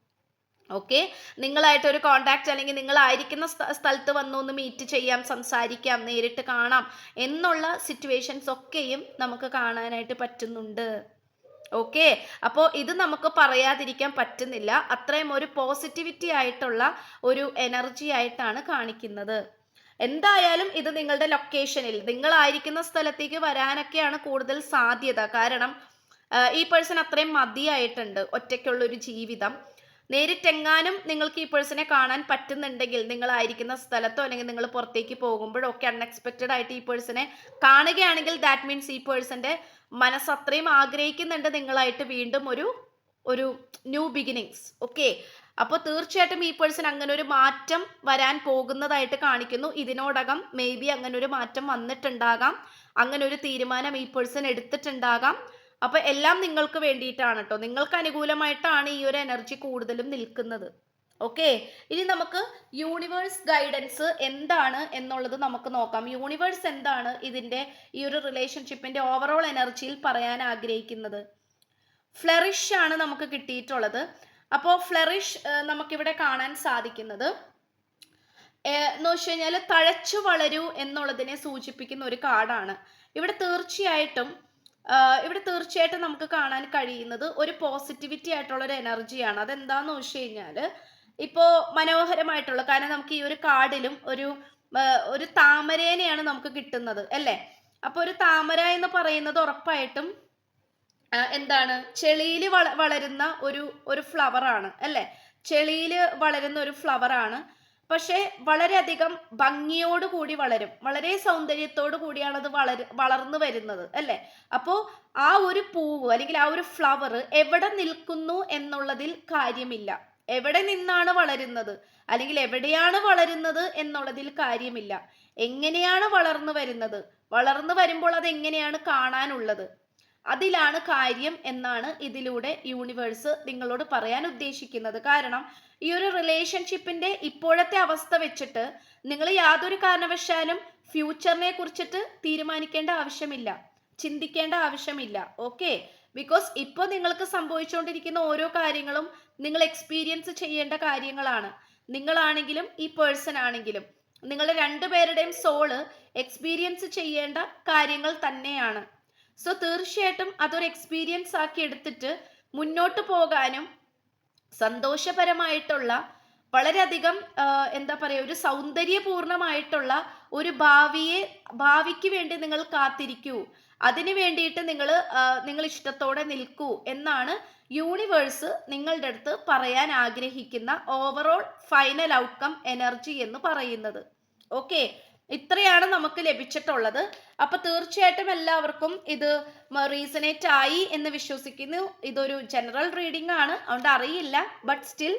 ഓക്കെ? നിങ്ങളായിട്ട് ഒരു കോണ്ടാക്ട് അല്ലെങ്കിൽ നിങ്ങളായിരിക്കുന്ന സ്ഥ- സ്ഥലത്ത് വന്നു ഒന്ന് മീറ്റ് ചെയ്യാം സംസാരിക്കാം നേരിട്ട് കാണാം എന്നുള്ള സിറ്റുവേഷൻസ് ഒക്കെയും നമുക്ക് കാണാനായിട്ട് പറ്റുന്നുണ്ട്. ഓക്കെ? അപ്പോൾ ഇത് നമുക്ക് പറയാതിരിക്കാൻ പറ്റുന്നില്ല. അത്രയും ഒരു പോസിറ്റിവിറ്റി ആയിട്ടുള്ള ഒരു എനർജി ആയിട്ടാണ് കാണിക്കുന്നത്. എന്തായാലും ഇത് നിങ്ങളുടെ ലൊക്കേഷനിൽ നിങ്ങളായിരിക്കുന്ന സ്ഥലത്തേക്ക് വരാനൊക്കെയാണ് കൂടുതൽ സാധ്യത. കാരണം ഈ പേഴ്സൺ അത്രയും മതിയായിട്ടുണ്ട് ഒറ്റയ്ക്കുള്ള ഒരു ജീവിതം. നേരിട്ടെങ്ങാനും നിങ്ങൾക്ക് ഈ പേഴ്സണെ കാണാൻ പറ്റുന്നുണ്ടെങ്കിൽ നിങ്ങളായിരിക്കുന്ന സ്ഥലത്തോ അല്ലെങ്കിൽ നിങ്ങൾ പുറത്തേക്ക് പോകുമ്പോഴോ ഒക്കെ അൺഎക്സ്പെക്റ്റഡ് ആയിട്ട് ഈ പേഴ്സണെ കാണുകയാണെങ്കിൽ ദാറ്റ് മീൻസ് ഈ പേഴ്സന്റെ മനസ്സ് അത്രയും ആഗ്രഹിക്കുന്നുണ്ട് നിങ്ങളായിട്ട് വീണ്ടും ഒരു ഒരു ന്യൂ ബിഗിനിങ്സ് ഓക്കെ അപ്പോൾ തീർച്ചയായിട്ടും ഈ പേഴ്സൺ അങ്ങനെ ഒരു മാറ്റം വരാൻ പോകുന്നതായിട്ട് കാണിക്കുന്നു. ഇതിനോടകം മേ ബി അങ്ങനെ ഒരു മാറ്റം വന്നിട്ടുണ്ടാകാം. അങ്ങനെ ഒരു തീരുമാനം ഈ പേഴ്സൺ എടുത്തിട്ടുണ്ടാകാം. അപ്പൊ എല്ലാം നിങ്ങൾക്ക് വേണ്ടിയിട്ടാണ് കേട്ടോ നിങ്ങൾക്ക് അനുകൂലമായിട്ടാണ് ഈ ഒരു എനർജി കൂടുതലും നിൽക്കുന്നത്. ഓക്കെ ഇനി നമുക്ക് യൂണിവേഴ്സ് ഗൈഡൻസ് എന്താണ് എന്നുള്ളത് നമുക്ക് നോക്കാം. യൂണിവേഴ്സ് എന്താണ് ഇതിന്റെ ഈ ഒരു റിലേഷൻഷിപ്പിന്റെ ഓവറോൾ എനർജിയിൽ പറയാൻ ആഗ്രഹിക്കുന്നത്? ഫ്ലറിഷ് ആണ് നമുക്ക് കിട്ടിയിട്ടുള്ളത്. അപ്പോൾ ഫ്ലറിഷ് നമുക്കിവിടെ കാണാൻ സാധിക്കുന്നത് എന്ന് വെച്ച് കഴിഞ്ഞാൽ തഴച്ചു വളരൂ എന്നുള്ളതിനെ സൂചിപ്പിക്കുന്ന ഒരു കാർഡാണ് ഇവിടെ തീർച്ചയായിട്ടും ഇവിടെ തീർച്ചയായിട്ടും നമുക്ക് കാണാൻ കഴിയുന്നത് ഒരു പോസിറ്റിവിറ്റി ആയിട്ടുള്ള ഒരു എനർജിയാണ് അതെന്താന്ന് വെച്ച് കഴിഞ്ഞാൽ ഇപ്പോൾ മനോഹരമായിട്ടുള്ള കാരണം നമുക്ക് ഈ ഒരു കാർഡിലും ഒരു ഒരു താമരേനെയാണ് നമുക്ക് കിട്ടുന്നത് അല്ലേ? അപ്പോൾ ഒരു താമര എന്ന് പറയുന്നത് ഉറപ്പായിട്ടും എന്താണ്? ചെളിയിൽ വള വളരുന്ന ഒരു ഒരു ഫ്ലവറാണ് അല്ലേ? ചെളിയിൽ വളരുന്ന ഒരു ഫ്ലവറാണ് പക്ഷേ വളരെയധികം ഭംഗിയോട് കൂടി വളരും. വളരെ സൗന്ദര്യത്തോടു കൂടിയാണ് അത് വളർ വളർന്നു വരുന്നത് അല്ലേ? അപ്പോൾ ആ ഒരു പൂവ് അല്ലെങ്കിൽ ആ ഒരു ഫ്ലവർ എവിടെ നിൽക്കുന്നു എന്നുള്ളതിൽ കാര്യമില്ല. എവിടെ നിന്നാണ് വളരുന്നത്? അല്ലെങ്കിൽ എവിടെയാണ് വളരുന്നത് എന്നുള്ളതിൽ കാര്യമില്ല. എങ്ങനെയാണ് വളർന്നു വരുന്നത്? വളർന്നു വരുമ്പോൾ അത് എങ്ങനെയാണ് കാണാനുള്ളത്? അതിലാണ് കാര്യം എന്നാണ് ഇതിലൂടെ യൂണിവേഴ്സ് നിങ്ങളോട് പറയാൻ ഉദ്ദേശിക്കുന്നത്. കാരണം ഈ ഒരു റിലേഷൻഷിപ്പിന്റെ ഇപ്പോഴത്തെ അവസ്ഥ വെച്ചിട്ട് നിങ്ങൾ യാതൊരു കാരണവശാലും ഫ്യൂച്ചറിനെ കുറിച്ചിട്ട് തീരുമാനിക്കേണ്ട ആവശ്യമില്ല. ചിന്തിക്കേണ്ട ആവശ്യമില്ല. ഓക്കെ ബിക്കോസ് ഇപ്പോൾ നിങ്ങൾക്ക് സംഭവിച്ചുകൊണ്ടിരിക്കുന്ന ഓരോ കാര്യങ്ങളും നിങ്ങൾ എക്സ്പീരിയൻസ് ചെയ്യേണ്ട കാര്യങ്ങളാണ്. നിങ്ങളാണെങ്കിലും ഈ പേഴ്സൺ ആണെങ്കിലും. നിങ്ങളുടെ രണ്ടുപേരുടെയും സോൾ എക്സ്പീരിയൻസ് ചെയ്യേണ്ട കാര്യങ്ങൾ തന്നെയാണ്. സോ തീർച്ചയായിട്ടും അതൊരു എക്സ്പീരിയൻസ് ആക്കി എടുത്തിട്ട് മുന്നോട്ട് പോകാനും സന്തോഷപരമായിട്ടുള്ള വളരെയധികം എന്താ പറയുക ഒരു സൗന്ദര്യപൂർണമായിട്ടുള്ള ഒരു ഭാവിയെ ഭാവിക്ക് വേണ്ടി നിങ്ങൾ കാത്തിരിക്കൂ. അതിനു വേണ്ടിയിട്ട് നിങ്ങൾ നിങ്ങൾ ഇഷ്ടത്തോടെ നിൽക്കൂ എന്നാണ് യൂണിവേഴ്സ് നിങ്ങളുടെ അടുത്ത് പറയാൻ ആഗ്രഹിക്കുന്ന ഓവറോൾ ഫൈനൽ ഔട്ട്കം എനർജി എന്ന് പറയുന്നത്. ഓക്കെ ഇത്രയാണ് നമുക്ക് ലഭിച്ചിട്ടുള്ളത്. അപ്പൊ തീർച്ചയായിട്ടും എല്ലാവർക്കും ഇത് റീസണേറ്റ് ആയി എന്ന് വിശ്വസിക്കുന്നു. ഇതൊരു ജനറൽ റീഡിംഗ് ആണ്. അതുകൊണ്ട് അറിയില്ല. ബട്ട് സ്റ്റിൽ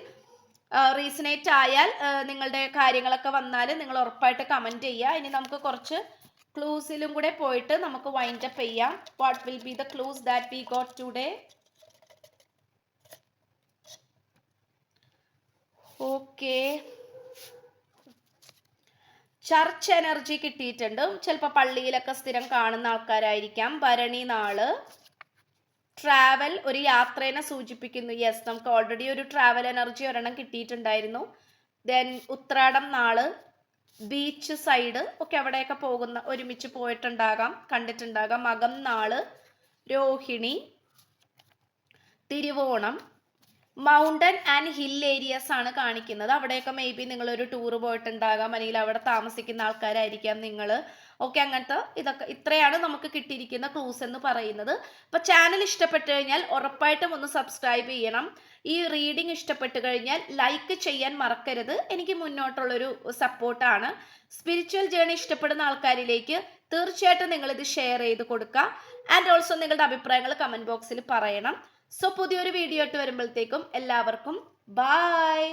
റീസണേറ്റ് ആയാൽ നിങ്ങളുടെ കാര്യങ്ങളൊക്കെ വന്നാൽ നിങ്ങൾ ഉറപ്പായിട്ട് കമന്റ് ചെയ്യുക. ഇനി നമുക്ക് കുറച്ച് ക്ലൂസിലും കൂടെ പോയിട്ട് നമുക്ക് വൈൻഡ് അപ്പ് ചെയ്യാം. What will be the clues that we got today okay church energy കിട്ടിയിട്ടുണ്ട്. ചിലപ്പോൾ പള്ളിയിലൊക്കെ സ്ഥിരം കാണുന്ന ആൾക്കാരായിരിക്കാം. ഭരണി നാൾ ട്രാവൽ ഒരു യാത്രേനെ സൂചിപ്പിക്കുന്നു. യെസ് നമുക്ക് ഓൾറെഡി ഒരു ട്രാവൽ എനർജി ഒരെണ്ണം കിട്ടിയിട്ടുണ്ടായിരുന്നു. ദെൻ ഉത്രാടം നാൾ ബീച്ച് സൈഡ് ഒക്കെ അവിടെയൊക്കെ പോകുന്ന ഒരുമിച്ച് പോയിട്ടുണ്ടാകാം കണ്ടിട്ടുണ്ടാകാം. മകം നാൾ Rohini Thiruvonam mountain and hill areas ആണ് കാണിക്കുന്നത്. അവിടെയൊക്കെ മേ ബി ഒരു ടൂർ പോയിട്ടുണ്ടാകാം. അല്ലെങ്കിൽ അവിടെ താമസിക്കുന്ന ആൾക്കാരായിരിക്കാം നിങ്ങൾ ഓക്കെ അങ്ങനത്തെ ഇതൊക്കെ ഇത്രയാണ് നമുക്ക് കിട്ടിയിരിക്കുന്ന ക്ലൂസ് എന്ന് പറയുന്നത്. അപ്പോൾ ചാനൽ ഇഷ്ടപ്പെട്ടു കഴിഞ്ഞാൽ ഉറപ്പായിട്ടും ഒന്ന് സബ്സ്ക്രൈബ് ചെയ്യണം. ഈ റീഡിംഗ് ഇഷ്ടപ്പെട്ടു കഴിഞ്ഞാൽ ലൈക്ക് ചെയ്യാൻ മറക്കരുത്. എനിക്ക് മുന്നോട്ടുള്ളൊരു സപ്പോർട്ടാണ് സ്പിരിച്വൽ ജേണി ഇഷ്ടപ്പെടുന്ന ആൾക്കാരിലേക്ക് തീർച്ചയായിട്ടും നിങ്ങളിത് ഷെയർ ചെയ്ത് കൊടുക്കുക ആൻഡ് ഓൾസോ നിങ്ങളുടെ അഭിപ്രായങ്ങൾ കമന്റ് ബോക്സിൽ പറയണം. സോ പുതിയൊരു വീഡിയോ ആയിട്ട് വരുമ്പോഴത്തേക്കും എല്ലാവർക്കും ബായ്